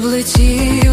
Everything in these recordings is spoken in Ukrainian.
щоб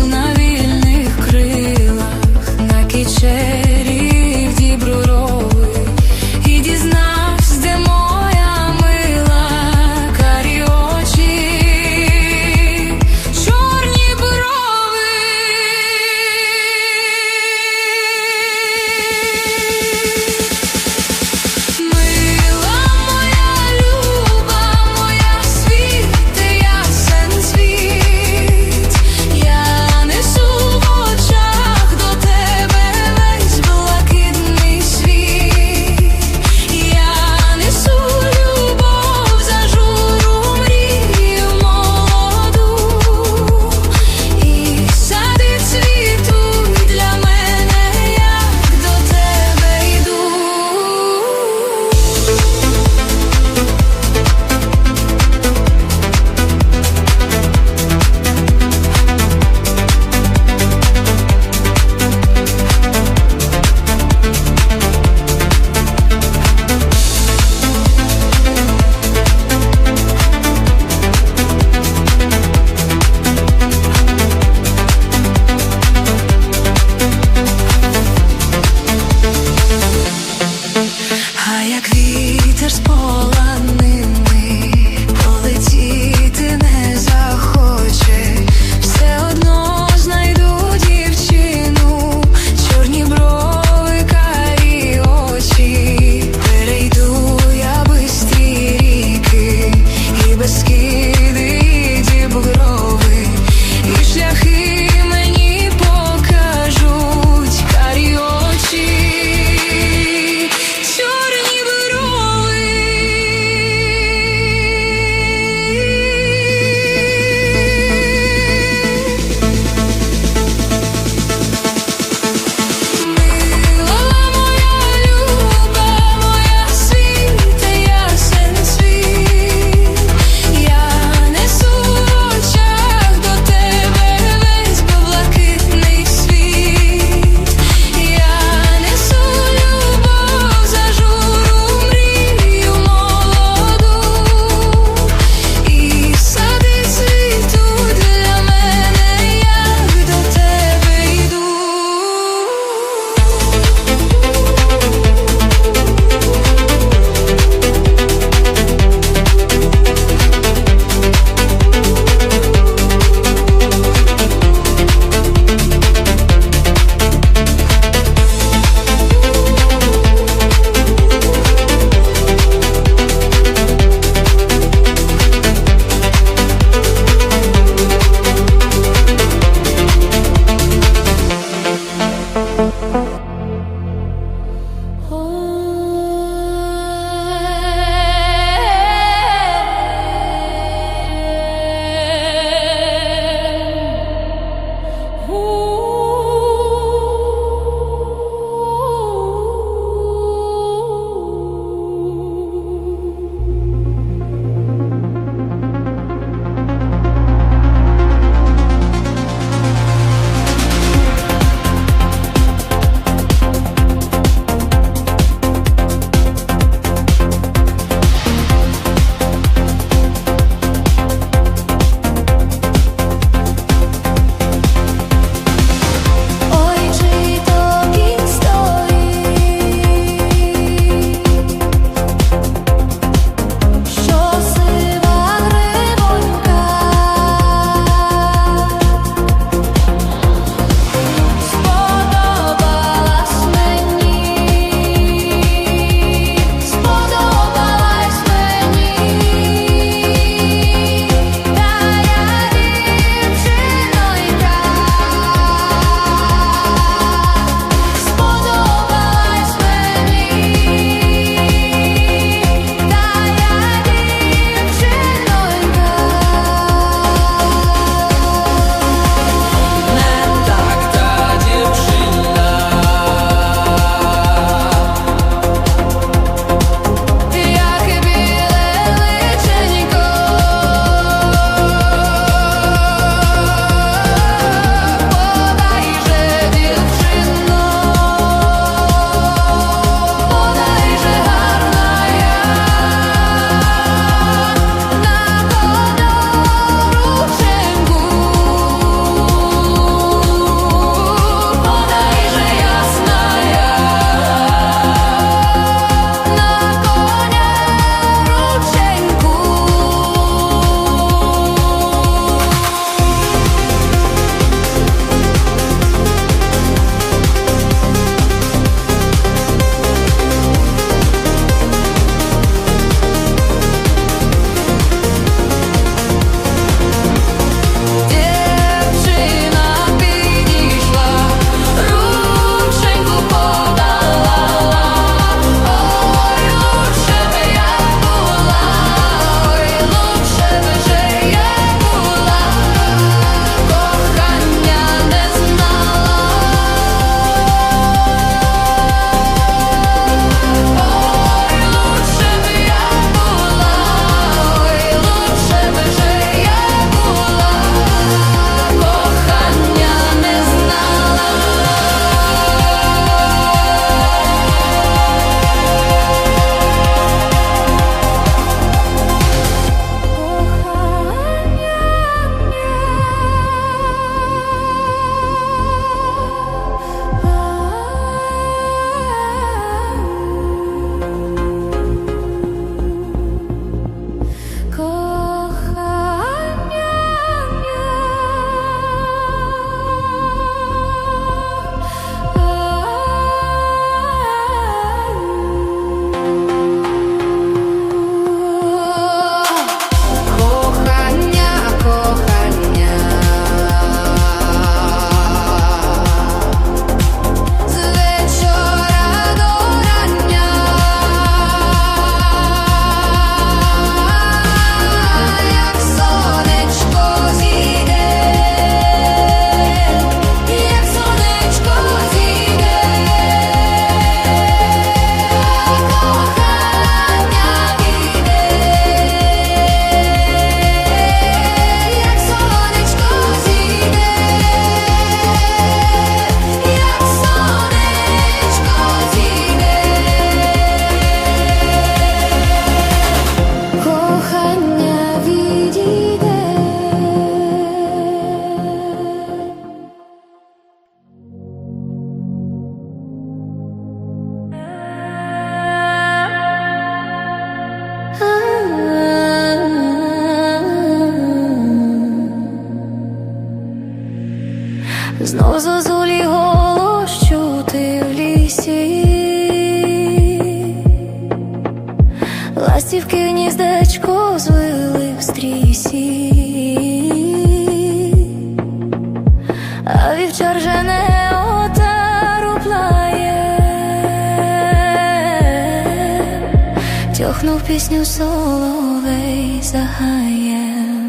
пісню соловей загаєм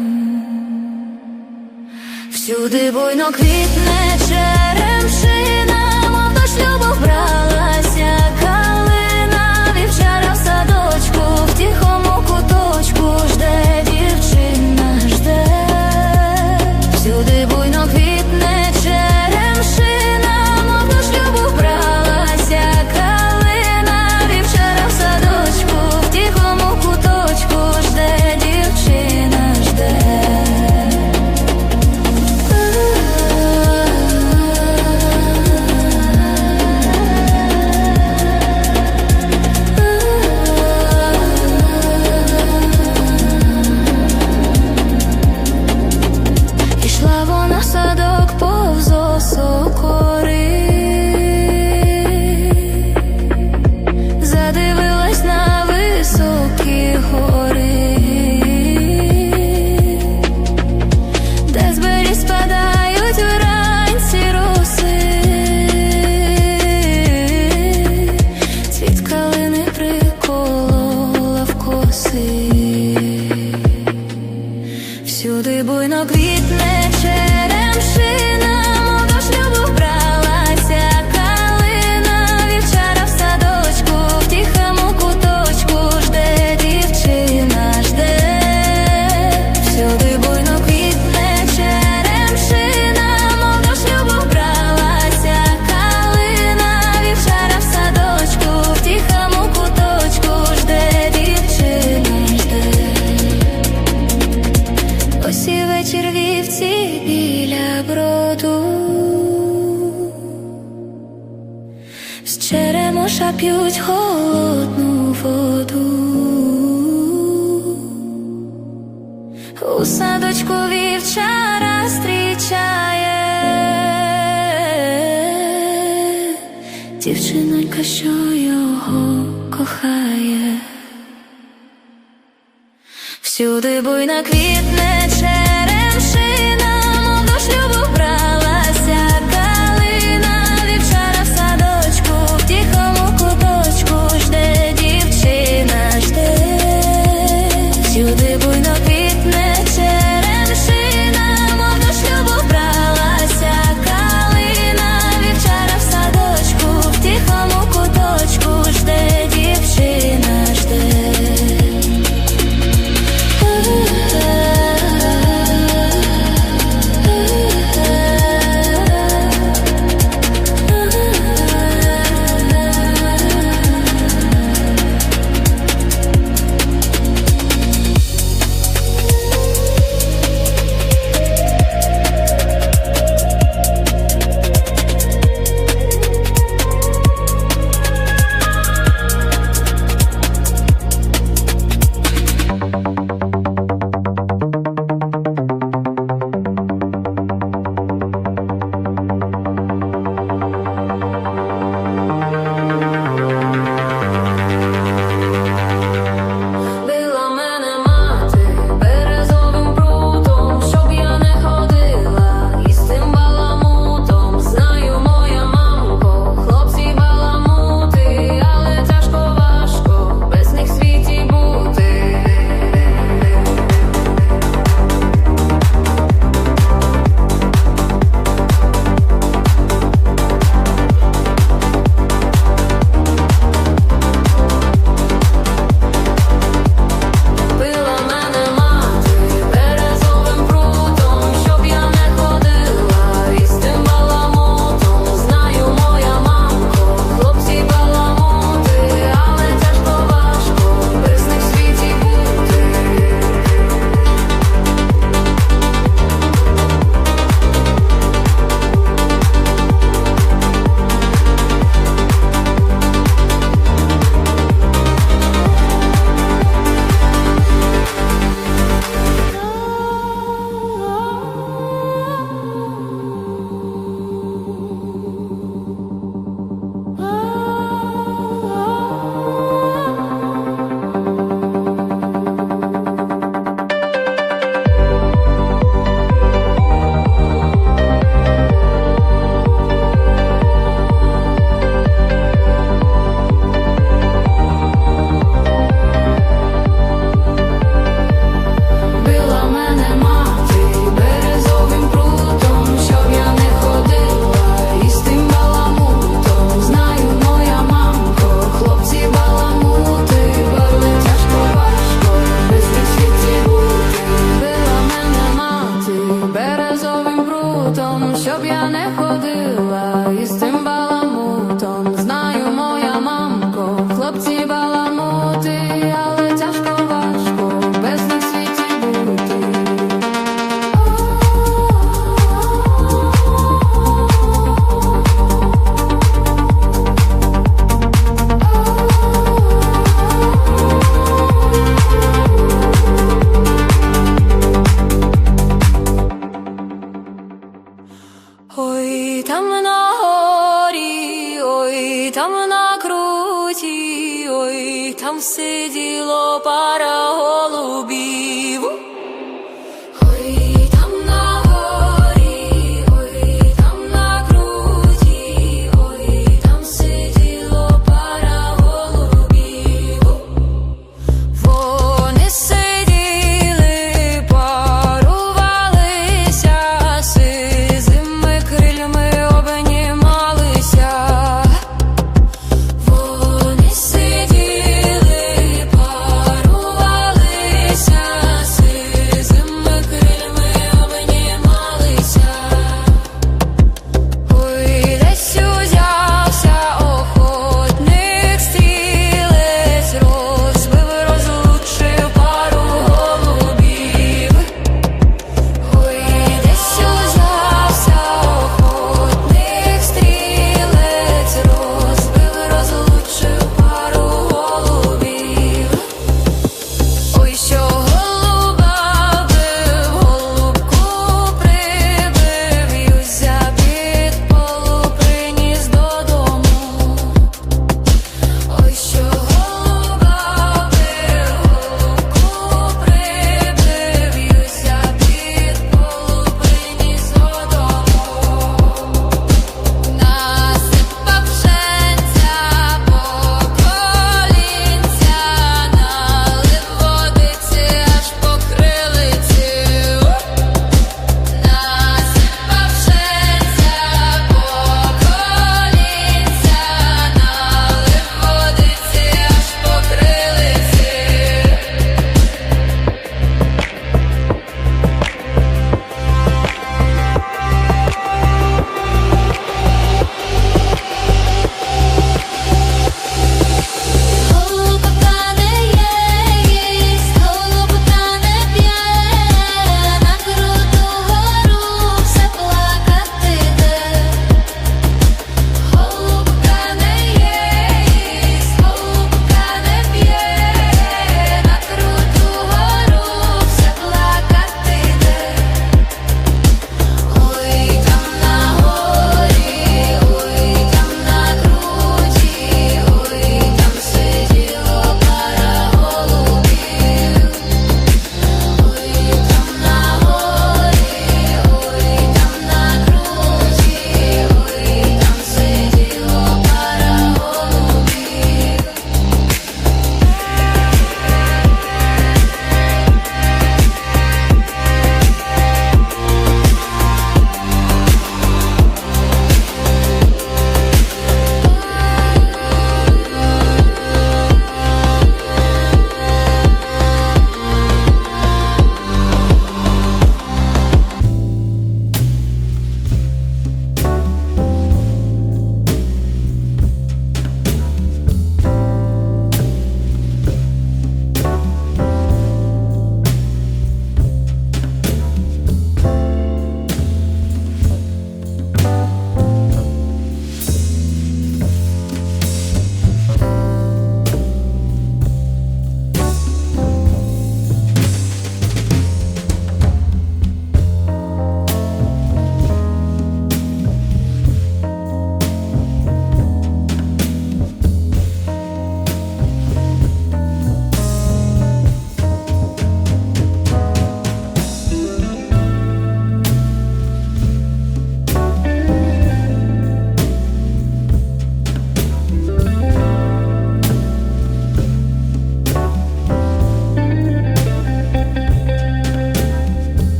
всюди буйно квіт. п'ють холодну воду у садочку вівчара зустрічає дівчинонька, що його кохає, всюди буйна квітне черемши. Сиділо пара.